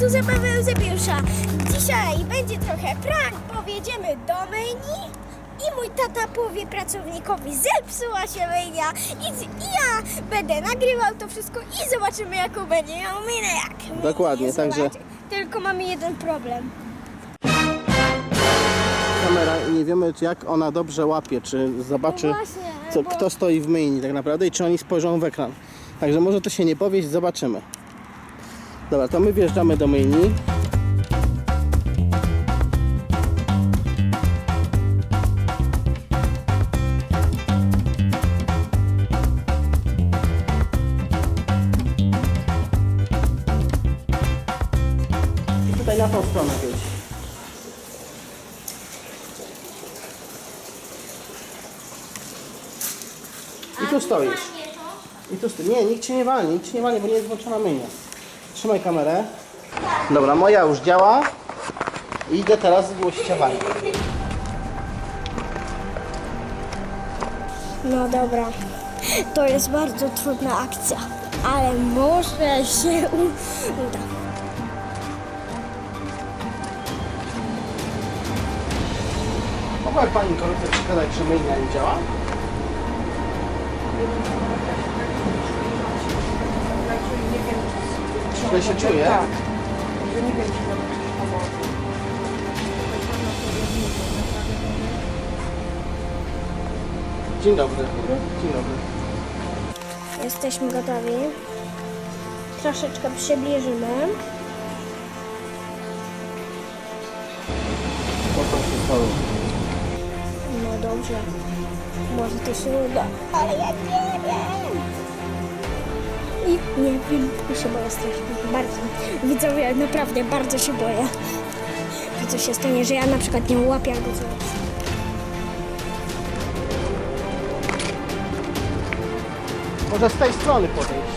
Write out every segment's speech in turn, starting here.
tu zabawy Eusebiusza. Dzisiaj będzie trochę prank, powiedziemy do menu i mój tata powie pracownikowi, zepsuła się myjnia i, z- i ja będę nagrywał to wszystko i zobaczymy jaką będzie miał minę, jak Dokładnie, nie także-. Tylko mamy jeden problem. Kamera i nie wiemy jak ona dobrze łapie, czy zobaczy No właśnie, co, bo- kto stoi w myjni tak naprawdę i czy oni spojrzą w ekran. Także może to się nie powieść, zobaczymy. Dobra, to my wjeżdżamy do myjni. I tutaj na tą stronę wyjść. I tu stoisz. I tu stoi. Nie, nikt cię nie walnie, nikt cię nie walnie, bo nie jest włączona myjnia. Trzymaj kamerę. Dobra, moja już działa. I idę teraz zgłosić awarię. No dobra, to jest bardzo trudna akcja, ale może się uda. Mogła Pani koledze przekazać, że nie działa? Źle się czuję. Tak. Że nie wiem, czy to pomoże. Dzień dobry. Dzień dobry. Jesteśmy gotowi. Troszeczkę przybliżymy. Się stało? No dobrze, może to się uda, ale ja nie wiem. I nie wiem, ja się boję strasznie, bardzo. Widzowie, naprawdę bardzo się boję. Że co się stanie, że ja na przykład nie łapię albo coś. Może z tej strony podejść.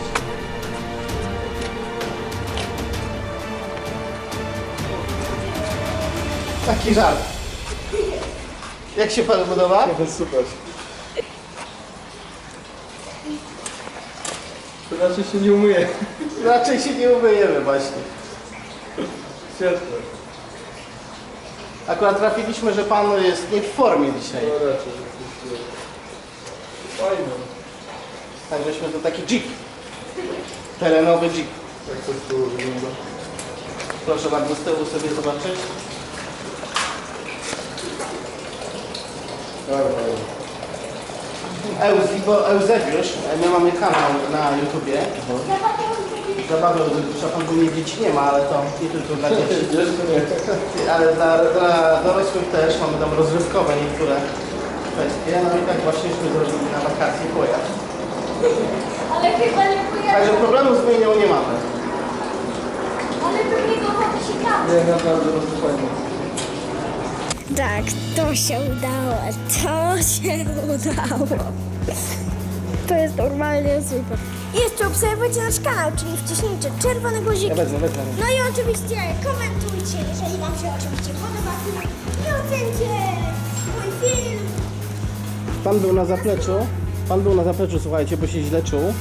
Taki żart. Jak się panu podoba? Super. Raczej się nie umyje. Raczej się nie umyjemy właśnie. Świetne. Akurat trafiliśmy, że pan jest nie w formie dzisiaj. No raczej. Fajne. Tak żeśmy to taki jeep. Terenowy jeep. Jak to tyłu wygląda. Proszę bardzo z tyłu sobie zobaczyć. Tak, fajnie. Eusebiusz, Eusebiusz, my mamy kanał na YouTubie. Zabawy Eusebiusza, pan pewnie dzieci nie ma, ale to nie tylko dla dzieci. Ale dla, dla dorosłych też mamy tam rozrywkowe niektóre kwestie. No i tak właścieśmy zrobili na wakacje pojazd. Ale chyba nie pojadę, Także problemu z myjnią nie mamy. ale drugiego wody się Nie, naprawdę bardzo fajnie. Tak, to się udało, to się udało. To jest normalnie super. Jeszcze obserwujcie nasz kanał, czyli wciśnijcie czerwone guziki. Ja wezmę, wezmę. No i oczywiście komentujcie, jeżeli Wam się oczywiście podoba film i ocencie mój film. Pan był na zapleczu, pan był na zapleczu, słuchajcie, bo się źle czuł,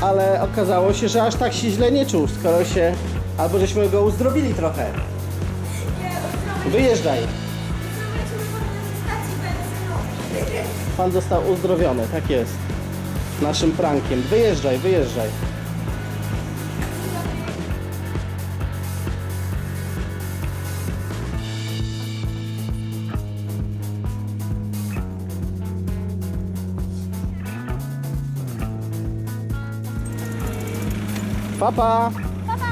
ale okazało się, że aż tak się źle nie czuł, skoro się, albo żeśmy go uzdrowili trochę. Wyjeżdżaj. Pan został uzdrowiony, tak jest. Naszym prankiem. Wyjeżdżaj, wyjeżdżaj. Papa, Papa,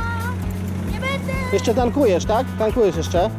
nie będę. jeszcze tankujesz, tak? Tankujesz jeszcze?